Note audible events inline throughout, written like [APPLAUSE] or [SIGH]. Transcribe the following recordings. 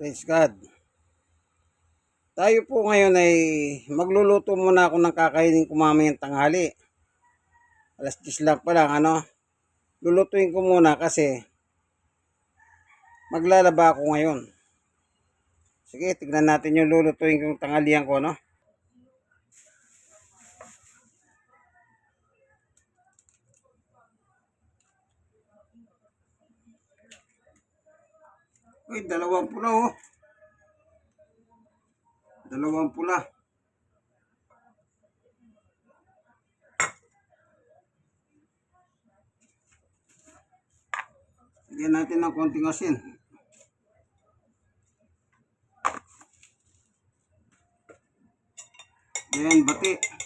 Praise God. Tayo po ngayon ay magluluto muna ako ng kakainin ko mamayang tanghali. Alas 10 lang pa lang, ano. Lulutuin ko muna kasi maglalaba ako ngayon. Sige, tignan natin yung lulutuin kong tanghalian ko, no. Uy, dalawang pula oh. Dalawang pula. Lagyan natin ng konting asin. Ayan, bati. So,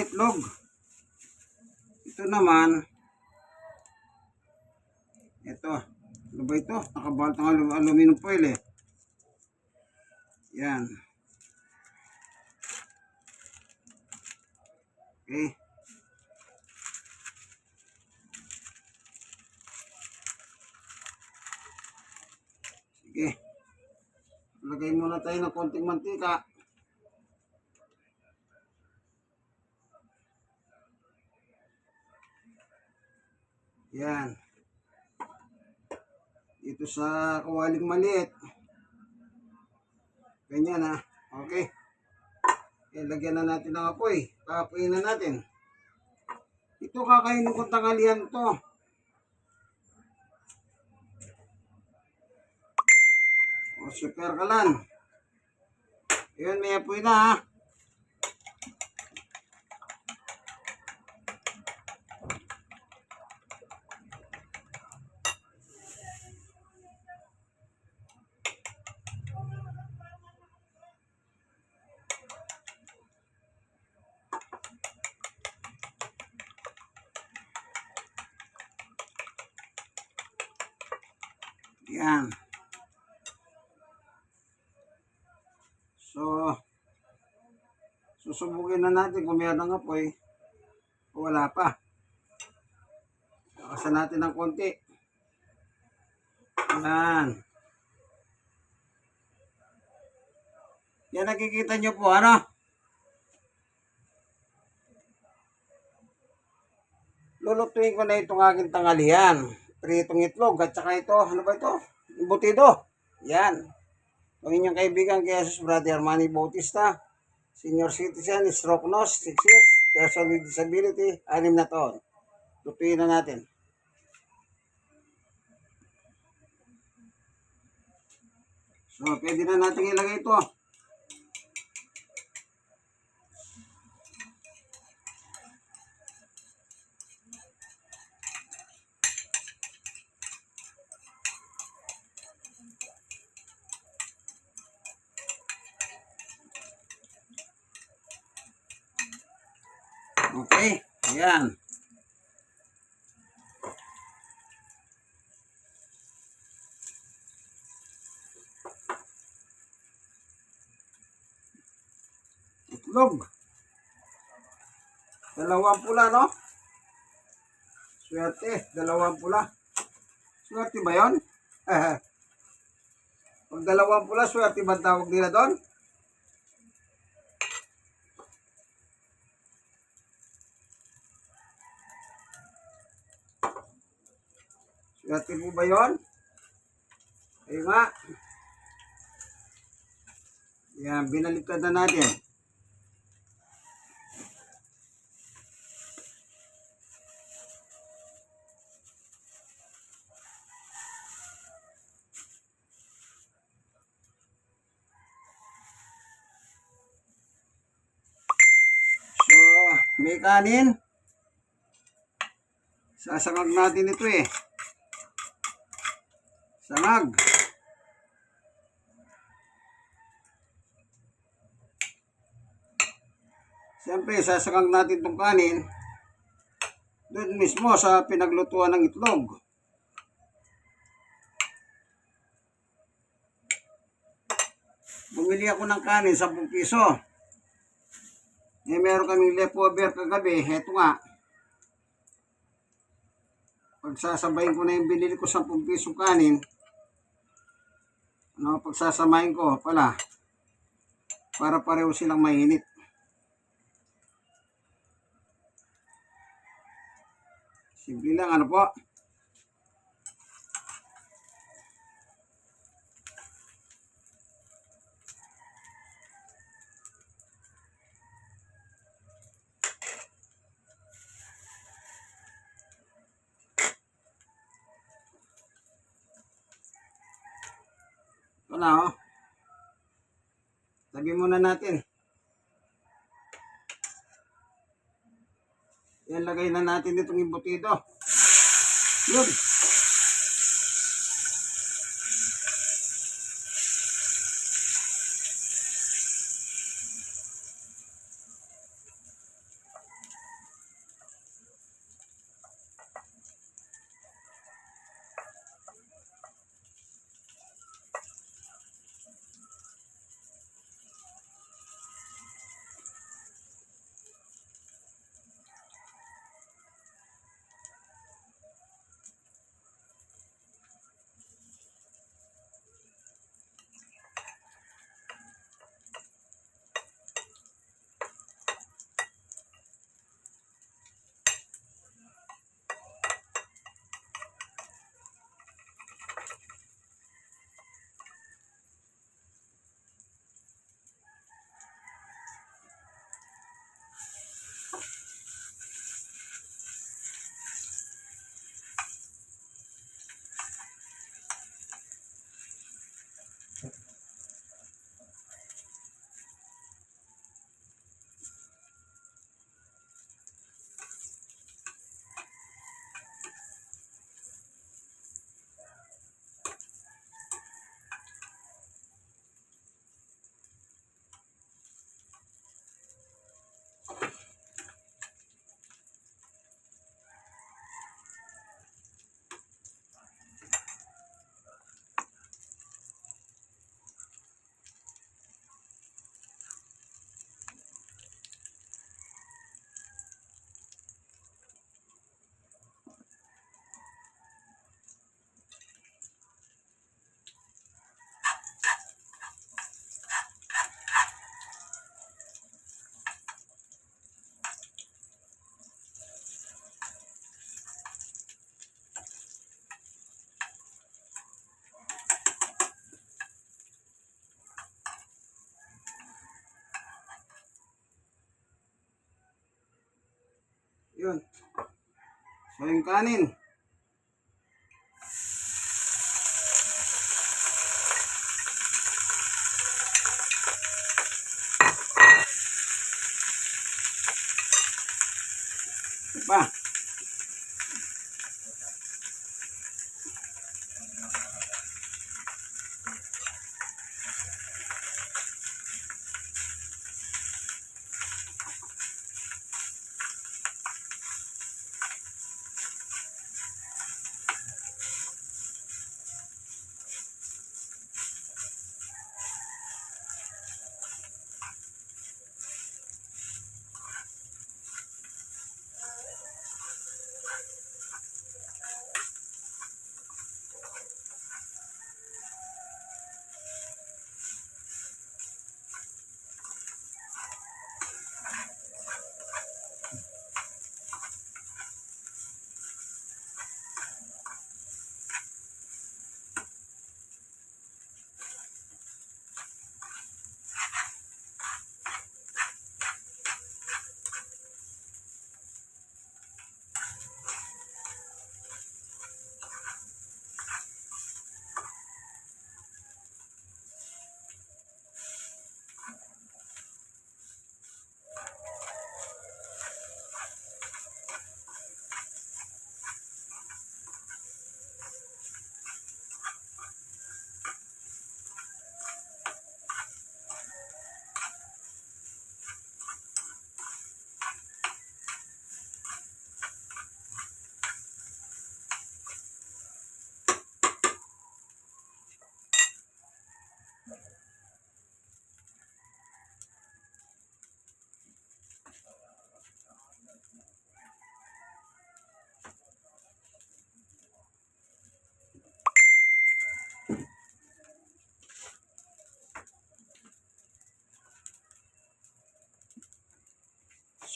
ano, itlog. Ito naman, ito, ano ba ito? Nakabalot ng alu- aluminum foil eh. Yan. Okay. Sige. Lagay muna tayo ng konting mantika. Yan. Dito sa kawaling maliit. Ganyan ha. Okay. Eh, lagyan na natin ng apoy. Kakapuin na natin. Ito kakainin ko tanghalian to. O, super kalan. Ayun, may apoy na ha. Yan. So, susubukin na natin kung meron ng apoy o wala pa. Takasan natin ng konti. Yan. Yan nakikita nyo po, ano? Lulutuin ko na itong aking tanghalian. Pritong itlog at saka ito, ano ba ito? Embutido. Yan. Ang inyong kaibigan kay Jesus Brother Armani Bautista, senior citizen, stroke nose, 6 years, person with disability, 6 na taon. Lutuin na natin. So, pwede na natin ilagay ito. Okay, ayan. Itlog. Dalawang pula, no? Swerte, dalawang pula. Swerte ba yun? [LAUGHS] Pag dalawang pula, swerte ba tawag nila doon? Swerte mo ba yun? Ayun nga. Yan, binaliktad na natin. So, may kanin. Sasangag natin ito eh. Sangag. Siyempre, sasangag natin itong kanin doon mismo sa pinaglutuan ng itlog. Bumili ako ng kanin, 10 piso. Eh, meron kaming leftover kagabi. Heto nga. Pagsasabayin ko na yung binili ko 10 piso kanin. Ano, pagsasamahin ko pala. Para pareho silang mainit. Simple lang, ano po? Na, oh. Tabi muna natin. Yan, lagay na natin itong imbutido. Yun. So, yung kanin. Ito.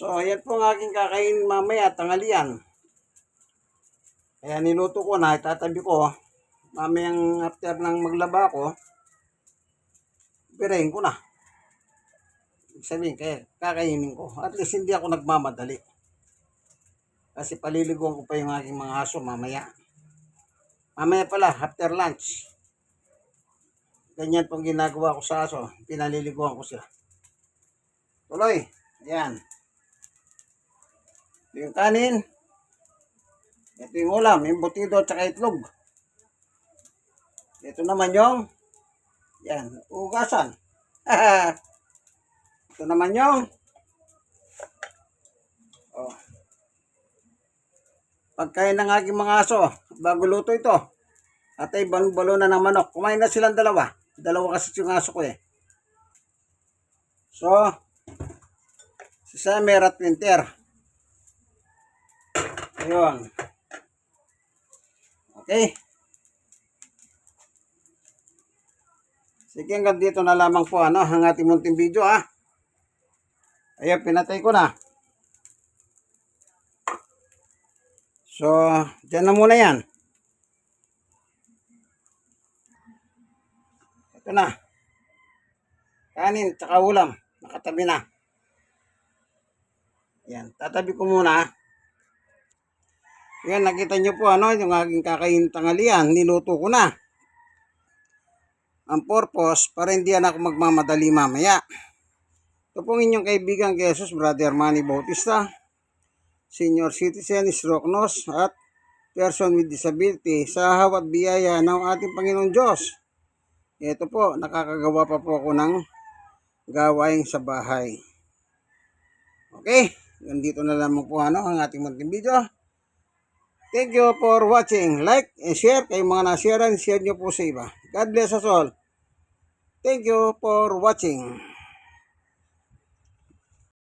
So, yan po ang aking kakain mamaya, tanghalian. Kaya niluto ko na, itatabi ko. Mamayang after ng maglaba ko, pirahin ko na. Sabihin, kaya kakainin ko. At least hindi ako nagmamadali. Kasi paliliguan ko pa yung aking mga aso mamaya. Mamaya pala, after lunch. Ganyan pong ginagawa ko sa aso. Pinaliliguan ko sila. Tuloy. Yan. Ito yung kanin. Ito yung ulam. Yung butido at saka itlog. Ito naman yung yan, ugasan. [LAUGHS] Ito naman yung oh. Pagkain ng aking mga aso, bago luto ito. At ay balon na ng manok. Kumain na silang dalawa. Dalawa kasi yung aso ko eh. So, si Summer at Winter. Ayun. Okay. Sige, hanggang dito na lamang po ano, ang ating munting video ah. Ayan, pinatay ko na. So, dyan na muna yan. Ito na. Kanin, tsaka ulam. Nakatabi na. Yan, tatabi ko muna. Yan, nakita nyo po ano, yung aking kakain tanghalian. Niluto ko na. Ang purpose, para hindi yan ako magmamadali mamaya. Ito pong inyong kaibigan kay Jesus, Brother Manny Bautista, Senior Citizen, Stroke Nurse, at Person with Disability sa hawat biyaya ng ating Panginoon Diyos. Ito po, nakakagawa pa po ako ng gawain sa bahay. Okay, ganito na lamang po ano, ang ating munting video. Thank you for watching. Like and share. Kayong mga na-share, share nyo po sa iba. God bless us all. Thank you for watching.